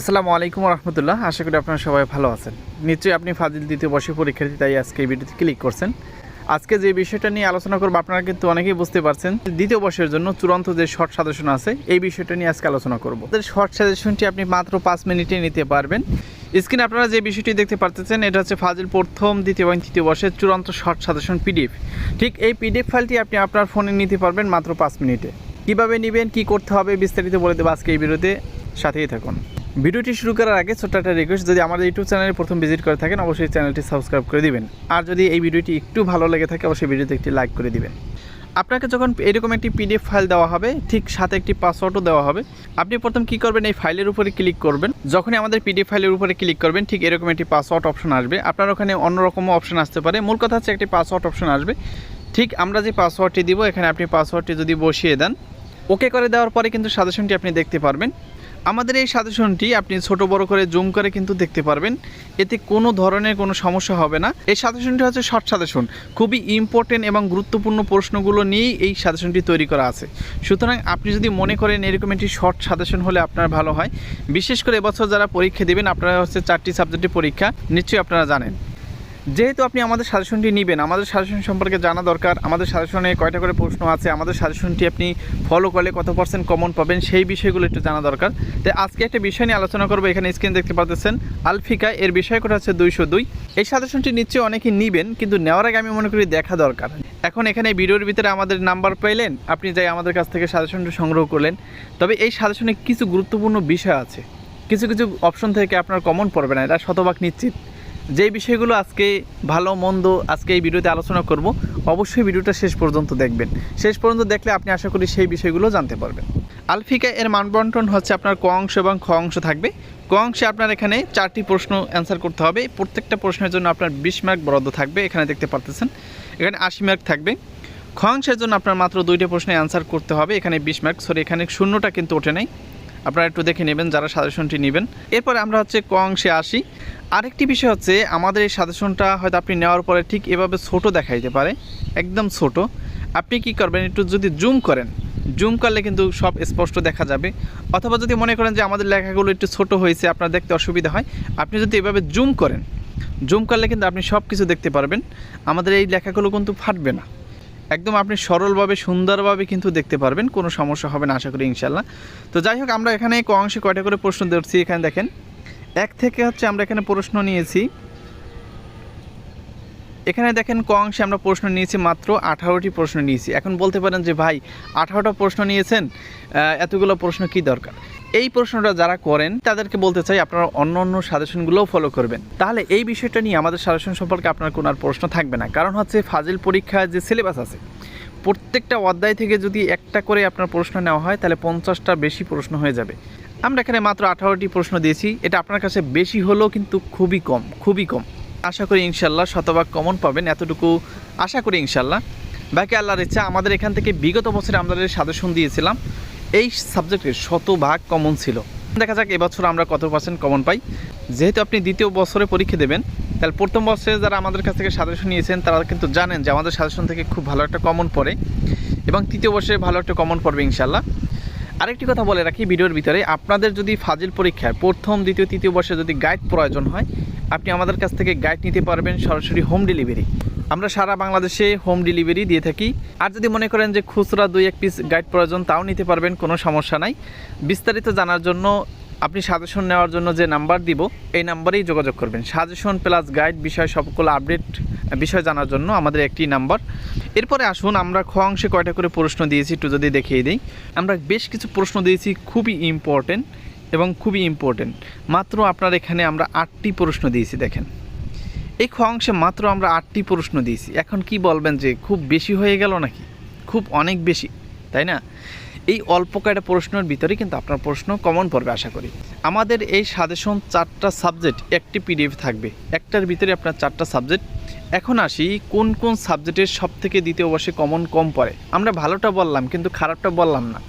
আসসালামু আলাইকুম রহমতুল্লাহ, আশা করি আপনারা সবাই ভালো আছেন। নিশ্চয়ই আপনি ফাজিল দ্বিতীয় বর্ষের পরীক্ষার্থী, তাই আজকে এই ভিডিওতে ক্লিক করছেন। আজকে যে বিষয়টা নিয়ে আলোচনা করব, আপনারা কিন্তু অনেকেই বুঝতে পারছেন, দ্বিতীয় বর্ষের জন্য চূড়ান্ত যে শর্ট সাজেশন আছে, এই বিষয়টা নিয়ে আজকে আলোচনা করব। শর্ট সাজেশনটি আপনি মাত্র পাঁচ মিনিটে নিতে পারবেন। স্ক্রিনে আপনারা যে বিষয়টি দেখতে পারতেছেন, এটা হচ্ছে ফাজিল প্রথম, দ্বিতীয় এবং তৃতীয় বর্ষের চূড়ান্ত শর্ট সাজেশন পিডিএফ ঠিক এই পিডিএফ ফাইলটি আপনি আপনার ফোনে নিতে পারবেন মাত্র পাঁচ মিনিটে। কীভাবে নেবেন, কি করতে হবে, বিস্তারিত বলে দেবো আজকে এই ভিডিওতে। সাথেই থাকুন। ভিডিওটি শুরু করার আগে ছোট্ট একটা রিকোয়েস্ট যদি আমাদের ইউটিউব চ্যানেলে প্রথম ভিজিট করে থাকেন, অবশ্যই চ্যানেলটি সাবস্ক্রাইব করে দিবেন। আর যদি এই ভিডিওটি একটু ভালো লেগে থাকে, অবশ্যই ভিডিওতে একটি লাইক করে দিবেন। আপনাকে যখন এরকম একটি পিডিএফ ফাইল দেওয়া হবে, ঠিক সাথে একটি পাসওয়ার্ডও দেওয়া হবে, আপনি প্রথম কি করবেন, এই ফাইলের উপরে ক্লিক করবেন। যখনই আমাদের পিডিএফ ফাইলের উপরে ক্লিক করবেন, ঠিক এরকম একটি পাসওয়ার্ড অপশন আসবে। আপনার ওখানে অন্যরকমও অপশন আসতে পারে। মূল কথা হচ্ছে একটি পাসওয়ার্ড অপশন আসবে। ঠিক আমরা যে পাসওয়ার্ডটি দিব, এখানে আপনি পাসওয়ার্ডটি যদি বসিয়ে দেন ওকে করে দেওয়ার পরে কিন্তু সাজেশনটি আপনি দেখতে পারবেন। আমাদের এই সাজেশনটি আপনি ছোট বড় করে জুম করে কিন্তু দেখতে পারবেন। এতে কোনো ধরনের কোনো সমস্যা হবে না। এই সাজেশনটি হচ্ছে শর্ট সাজেশন খুবই ইম্পর্টেন্ট এবং গুরুত্বপূর্ণ প্রশ্নগুলো নিয়েই এই সাজেশনটি তৈরি করা আছে। সুতরাং আপনি যদি মনে করেন এরকম একটি শর্ট সাজেশন হলে আপনার ভালো হয়। বিশেষ করে এবছর যারা পরীক্ষা দেবেন, আপনারা হচ্ছে চারটি সাবজেক্টের পরীক্ষা নিশ্চয়ই আপনারা জানেন। যেহেতু আপনি আমাদের সাজেশনটি নেবেন, আমাদের সাজেশন সম্পর্কে জানা দরকার, আমাদের সাজেশনে কয়টা করে প্রশ্ন আছে, আমাদের সাজেশনটি আপনি ফলো করলে কত পার্সেন্ট কমন পাবেন সেই বিষয়গুলো একটু জানা দরকার। তাই আজকে একটা বিষয় নিয়ে আলোচনা করব, এখানে স্ক্রিন দেখতে পাচ্ছেন আলফিকা, এর বিষয় করা হচ্ছে দুইশো দুই। এই সাজেশনটি নিশ্চয়ই অনেকেই নেবেন, কিন্তু নেওয়ার আগে আমি মনে করি দেখা দরকার। এখন এখানে ভিডিওর ভিতরে আমাদের নাম্বার পাইলেন আপনি যাই আমাদের কাছ থেকে সাজেশনটি সংগ্রহ করলেন। তবে এই সাজেশনে কিছু গুরুত্বপূর্ণ বিষয় আছে। কিছু কিছু অপশন থেকে আপনার কমন পড়বে না, এটা শতভাগ নিশ্চিত। যে বিষয়গুলো আজকে ভালো, মন্দ আজকে এই ভিডিওতে আলোচনা করব, অবশ্যই ভিডিওটা শেষ পর্যন্ত দেখবেন। শেষ পর্যন্ত দেখলে আপনি আশা করি সেই বিষয়গুলো জানতে পারবেন। আলফিকা এর মানবন্টন হচ্ছে আপনার ক অংশ এবং খ অংশ থাকবে। ক অংশে আপনার এখানে চারটি প্রশ্ন অ্যান্সার করতে হবে। প্রত্যেকটা প্রশ্নের জন্য আপনার বিশ মার্ক বরাদ্দ থাকবে, এখানে দেখতে পারতেছেন। এখানে আশি মার্ক থাকবে। খ অংশের জন্য আপনার মাত্র দুইটা প্রশ্নে অ্যান্সার করতে হবে, এখানে বিশ মার্ক সরি এখানে শূন্যটা কিন্তু ওঠে নাই। আপনারা একটু দেখে নেবেন, যারা সাজেশনটি নেবেন। এরপরে আমরা হচ্ছে ক অংশে আসি। আরেকটি বিষয় হচ্ছে, আমাদের এই সাজেশনটা হয়তো আপনি নেওয়ার পরে ঠিক এভাবে ছোট দেখাইতে পারে। একদম ছোট। আপনি কি করবেন, একটু যদি জুম করেন। জুম করলে কিন্তু সব স্পষ্ট দেখা যাবে। অথবা যদি মনে করেন যে আমাদের লেখাগুলো একটু ছোট হয়েছে, আপনার দেখতে অসুবিধা হয়, আপনি যদি এভাবে জুম করেন। জুম করলে কিন্তু আপনি সব কিছু দেখতে পারবেন। আমাদের এই লেখাগুলো কিন্তু ফাটবে না। একদম আপনি সরলভাবে, সুন্দরভাবে কিন্তু দেখতে পারবেন, কোনো সমস্যা হবে না, আশা করি ইনশাল্লাহ তো যাই হোক, আমরা এখানে ক অংশে কয়টা করে প্রশ্ন ধরছি, এখানে দেখেন। এক থেকে হচ্ছে আমরা এখানে প্রশ্ন নিয়েছি। এখানে দেখেন ক অংশে আমরা প্রশ্ন নিয়েছি, মাত্র আঠারোটি প্রশ্ন নিয়েছি। এখন বলতে পারেন যে, ভাই, আঠারোটা প্রশ্ন নিয়েছেন এতগুলো প্রশ্ন কি দরকার? এই প্রশ্নটা যারা করেন, তাদেরকে বলতে চাই আপনারা অন্য অন্য সাজেশনগুলোও ফলো করবেন। তাহলে এই বিষয়টা নিয়ে আমাদের সাজেশন সম্পর্কে আপনার কোনো আর প্রশ্ন থাকবে না। কারণ হচ্ছে ফাজিল পরীক্ষায় যে সিলেবাস আছে, প্রত্যেকটা অধ্যায় থেকে যদি একটা করে আপনার প্রশ্ন নেওয়া হয়, তাহলে পঞ্চাশটা বেশি প্রশ্ন হয়ে যাবে। আমরা এখানে মাত্র আঠারোটি প্রশ্ন দিয়েছি। এটা আপনার কাছে বেশি হলেও কিন্তু খুবই কম খুবই কম। আশা করি ইনশাল্লাহ শতভাগ কমন পাবেন। এতটুকু আশা করি ইনশাল্লাহ বাকি আল্লাহর ইচ্ছা, আমাদের এখান থেকে বিগত বছরে আমরা যে সাজেশন দিয়েছিলাম এই সাবজেক্টের শতভাগ কমন ছিল। দেখা যাক এবছর আমরা কত পার্সেন্ট কমন পাই। যেহেতু আপনি দ্বিতীয় বছরে পরীক্ষা দেবেন, তাহলে প্রথম বছরে যারা আমাদের কাছ থেকে সাজেশন নিয়েছেন, তারা কিন্তু জানেন যে আমাদের সাজেশন থেকে খুব ভালো একটা কমন পড়ে এবং তৃতীয় বর্ষে ভালো একটা কমন পড়বে ইনশাল্লাহ আরেকটি কথা বলে রাখি ভিডিওর ভিতরে, আপনাদের যদি ফাজিল পরীক্ষায় প্রথম, দ্বিতীয়, তৃতীয় বর্ষে যদি গাইড প্রয়োজন হয়, আপনি আমাদের কাছ থেকে গাইড নিতে পারবেন সরাসরি হোম ডেলিভারি আমরা সারা বাংলাদেশে হোম ডেলিভারি দিয়ে থাকি। আর যদি মনে করেন যে খুচরা দুই, এক পিস গাইড প্রয়োজন, তাও নিতে পারবেন, কোনো সমস্যা নাই। বিস্তারিত জানার জন্য আপনি সাজেশন নেওয়ার জন্য যে নাম্বার দিব, এই নাম্বারেই যোগাযোগ করবেন। সাজেশন প্লাস গাইড বিষয় সবগুলো আপডেট বিষয় জানার জন্য আমাদের একটি নাম্বার এরপরে আসুন, আমরা খ অংশে কয়টা করে প্রশ্ন দিয়েছি একটু যদি দেখিয়ে দিই। আমরা বেশ কিছু প্রশ্ন দিয়েছি, খুবই ইম্পর্টেন্ট এবং খুবই ইম্পর্টেন্ট মাত্র আপনার এখানে আমরা আটটি প্রশ্ন দিয়েছি, দেখেন। এই খ অংশে মাত্র আমরা আটটি প্রশ্ন দিয়েছি। এখন কি বলবেন যে খুব বেশি হয়ে গেল নাকি? খুব অনেক বেশি, তাই না? এই অল্প কয়টা প্রশ্নের ভিতরে কিন্তু আপনার প্রশ্ন কমন পড়বে, আশা করি। আমাদের এই সাজেশন চারটা সাবজেক্ট একটি পিডিএফ থাকবে। একটার ভিতরে আপনার চারটা সাবজেক্ট এখন আসি, কোন কোন সাবজেক্টের সব থেকে দ্বিতীয় বর্ষে কমন কম পড়ে। আমরা ভালোটা বললাম, কিন্তু খারাপটা বললাম না।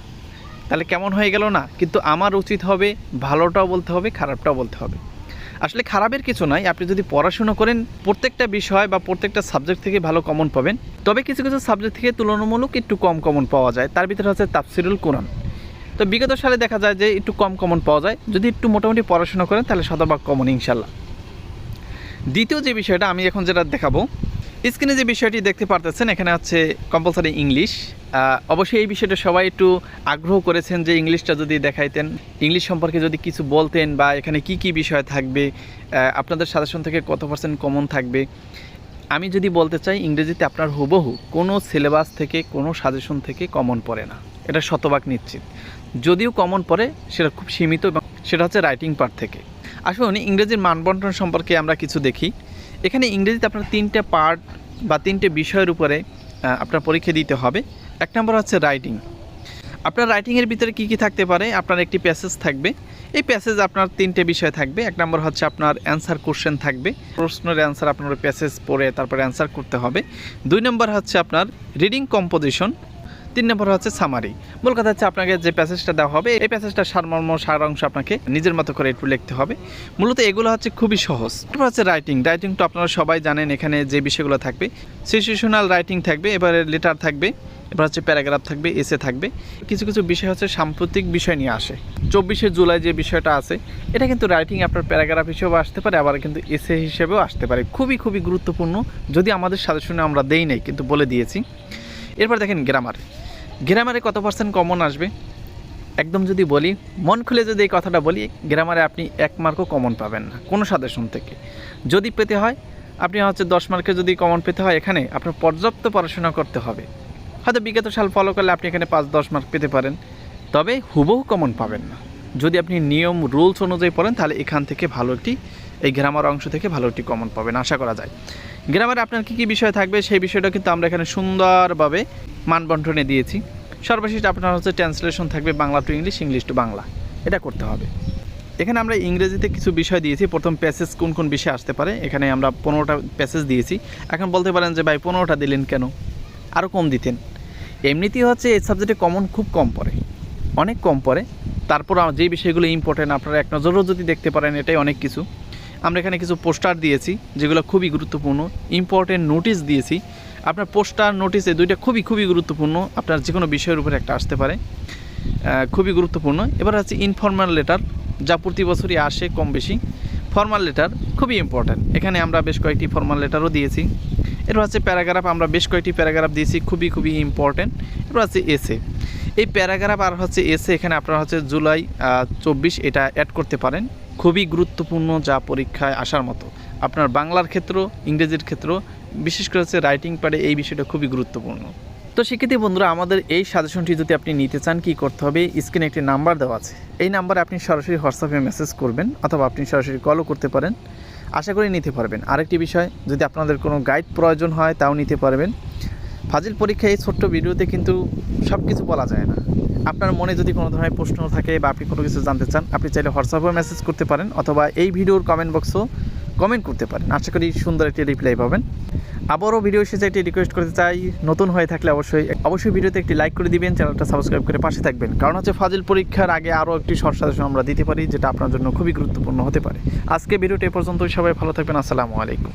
তাহলে কেমন হয়ে গেল না? কিন্তু আমার উচিত হবে, ভালোটাও বলতে হবে, খারাপটাও বলতে হবে। আসলে খারাপের কিছু নাই। আপনি যদি পড়াশুনো করেন, প্রত্যেকটা বিষয় বা প্রত্যেকটা সাবজেক্ট থেকে ভালো কমন পাবেন। তবে কিছু কিছু সাবজেক্ট থেকে তুলনামূলক একটু কম কমন পাওয়া যায়। তার ভিতরে হচ্ছে তাফসিরুল কোরআন। তো বিগত সালে দেখা যায় যে একটু কম কমন পাওয়া যায়। যদি একটু মোটামুটি পড়াশোনা করেন, তাহলে শতভাগ কমন ইনশাল্লাহ দ্বিতীয় যে বিষয়টা আমি এখন যেটা দেখাবো স্ক্রিনে যে বিষয়টি দেখতে পারতেছেন, এখানে হচ্ছে কম্পালসারি ইংলিশ অবশ্যই এই বিষয়টা সবাই একটু আগ্রহ করেছেন যে ইংলিশটা যদি দেখাইতেন। ইংলিশ সম্পর্কে যদি কিছু বলতেন বা এখানে কি কি বিষয় থাকবে আপনাদের সাজেশন থেকে কত পার্সেন্ট কমন থাকবে। আমি যদি বলতে চাই, ইংরেজিতে আপনার হুবহু কোনো সিলেবাস থেকে কোনো সাজেশন থেকে কমন পড়ে না। এটা শতভাগ নিশ্চিত। যদিও কমন পড়ে, সেটা খুব সীমিত এবং সেটা হচ্ছে রাইটিং পার্ট থেকে। আসুন ইংরেজির মানবন্টন সম্পর্কে আমরা কিছু দেখি। এখানে ইংরেজিতে আপনার তিনটে পার্ট বা তিনটে বিষয়ের উপরে আপনার পরীক্ষা দিতে হবে। এক নম্বর হচ্ছে রাইটিং আপনার রাইটিংয়ের ভিতরে কি কি থাকতে পারে? আপনার একটি প্যাসেজ থাকবে। এই প্যাসেজ আপনার তিনটে বিষয় থাকবে। এক নম্বর হচ্ছে আপনার অ্যান্সার কোশ্চেন থাকবে। প্রশ্নের অ্যান্সার আপনার প্যাসেজ পড়ে তারপরে অ্যান্সার করতে হবে। দুই নম্বর হচ্ছে আপনার রিডিং কম্পোজিশন তিন নম্বর হচ্ছে সামারি মূল কথা হচ্ছে আপনাকে যে প্যাসেজটা দেওয়া হবে, এই প্যাসেজটা সারমর্ম, সারাংশ আপনাকে নিজের মতো করে একটু লিখতে হবে। মূলত এগুলো হচ্ছে খুবই সহজ। তারপর হচ্ছে রাইটিং রাইটিং তো আপনারা সবাই জানেন এখানে যে বিষয়গুলো থাকবে। সিচুয়েশনাল রাইটিং থাকবে, এবারে লেটার থাকবে, এবার হচ্ছে প্যারাগ্রাফ থাকবে এসে থাকবে। কিছু কিছু বিষয় হচ্ছে সাম্প্রতিক বিষয় নিয়ে আসে। চব্বিশে জুলাই যে বিষয়টা আছে, এটা কিন্তু রাইটিং আপনার প্যারাগ্রাফ হিসেবেও আসতে পারে, আবার কিন্তু এসে হিসেবেও আসতে পারে। খুবই খুবই গুরুত্বপূর্ণ। যদি আমাদের সাজেশনে আমরা দেই নাই, কিন্তু বলে দিয়েছি। এরপর দেখেন গ্রামার গ্রামারে কত পার্সেন্ট কমন আসবে? একদম যদি বলি, মন খুলে যদি এই কথাটা বলি গ্রামারে আপনি এক মার্কও কমন পাবেন না, কোনো সাজেশন থেকে। যদি পেতে হয়, আপনি হচ্ছে দশ মার্কে যদি কমন পেতে হয়, এখানে আপনার পর্যাপ্ত পড়াশোনা করতে হবে। হয়তো বিগত সাল ফলো করলে আপনি এখানে পাঁচ, দশ মার্ক পেতে পারেন। তবে হুবহু কমন পাবেন না। যদি আপনি নিয়ম রুলস অনুযায়ী পড়েন, তাহলে এখান থেকে ভালো একটি এই গ্রামার অংশ থেকে ভালো একটি কমন পাবেন, আশা করা যায়। গ্রামারে আপনার কী কী বিষয় থাকবে সেই বিষয়টা কিন্তু আমরা এখানে সুন্দরভাবে মানবন্টনে দিয়েছি। সর্বশেষ আপনার হচ্ছে ট্রান্সলেশন থাকবে Bangla to English English to Bangla. এটা করতে হবে। এখানে আমরা ইংরেজিতে কিছু বিষয় দিয়েছি, প্রথম প্যাসেজ কোন কোন বিষয় আসতে পারে, এখানে আমরা পনেরোটা প্যাসেজ দিয়েছি। এখন বলতে পারেন যে, ভাই, পনেরোটা দিলেন কেন? আরও কম দিতেন। এমনিতেই হচ্ছে এই সাবজেক্টে কমন খুব কম পড়ে, অনেক কম পড়ে। তারপর যে বিষয়গুলো ইম্পর্টেন্ট আপনারা এক নজরও যদি দেখতে পারেন, এটাই অনেক কিছু। আমরা এখানে কিছু পোস্টার দিয়েছি, যেগুলো খুবই গুরুত্বপূর্ণ ইম্পর্টেন্ট নোটিশ দিয়েছি। আপনার পোস্টার নোটিস এই দুইটা খুবই খুবই গুরুত্বপূর্ণ, আপনার যে কোনো বিষয়ের উপরে একটা আসতে পারে। খুবই গুরুত্বপূর্ণ। এবার হচ্ছে ইনফর্মাল লেটার যা প্রতি বছরই আসে কম বেশি। ফর্মাল লেটার খুবই ইম্পর্ট্যান্ট এখানে আমরা বেশ কয়েকটি ফর্মাল লেটারও দিয়েছি। এরপর হচ্ছে প্যারাগ্রাফ, আমরা বেশ কয়েকটি প্যারাগ্রাফ দিয়েছি, খুবই খুবই ইম্পর্ট্যান্ট এরপর হচ্ছে এসে এই প্যারাগ্রাফ আর হচ্ছে এসে এখানে আপনারা হচ্ছে জুলাই চব্বিশ এটা অ্যাড করতে পারেন। খুবই গুরুত্বপূর্ণ যা পরীক্ষায় আসার মতো। আপনার বাংলার ক্ষেত্র, ইংরেজির ক্ষেত্র, বিশেষ করে হচ্ছে রাইটিং পারে এই বিষয়টা খুবই গুরুত্বপূর্ণ। তো সেক্ষেত্রে বন্ধুরা, আমাদের এই সাজেশনটি যদি আপনি নিতে চান, কি করতে হবে? স্ক্রিনে একটি নাম্বার দেওয়া আছে। এই নাম্বারে আপনি সরাসরি হোয়াটসঅ্যাপে মেসেজ করবেন, অথবা আপনি সরাসরি কলও করতে পারেন। আশা করি নিতে পারবেন। আরেকটি বিষয়, যদি আপনাদের কোনো গাইড প্রয়োজন হয়, তাও নিতে পারবেন। ফাজিল পরীক্ষায় এই ছোট্ট ভিডিওতে কিন্তু সব কিছু বলা যায় না। আপনার মনে যদি কোনো ধরনের প্রশ্ন থাকে বা আপনি কোনো কিছু জানতে চান, আপনি চাইলে হোয়াটসঅ্যাপে মেসেজ করতে পারেন অথবা এই ভিডিওর কমেন্ট বক্সও কমেন্ট করতে পারেন। আশা করি সুন্দর একটি রিপ্লাই পাবেন। আবারও ভিডিও শেষে একটি রিকোয়েস্ট করতে চাই। নতুন হয়ে থাকলে অবশ্যই অবশ্যই ভিডিওতে একটি লাইক করে দিবেন চ্যানেলটা সাবস্ক্রাইব করে পাশে থাকবেন। কারণ হচ্ছে ফাজিল পরীক্ষার আগে আরও একটি শর্ট আমরা দিতে পারি, যেটা আপনার জন্য খুবই গুরুত্বপূর্ণ হতে পারে। আজকে ভিডিওটি এ পর্যন্তই। সবাই ভালো থাকবেন। আসসালামু আলাইকুম।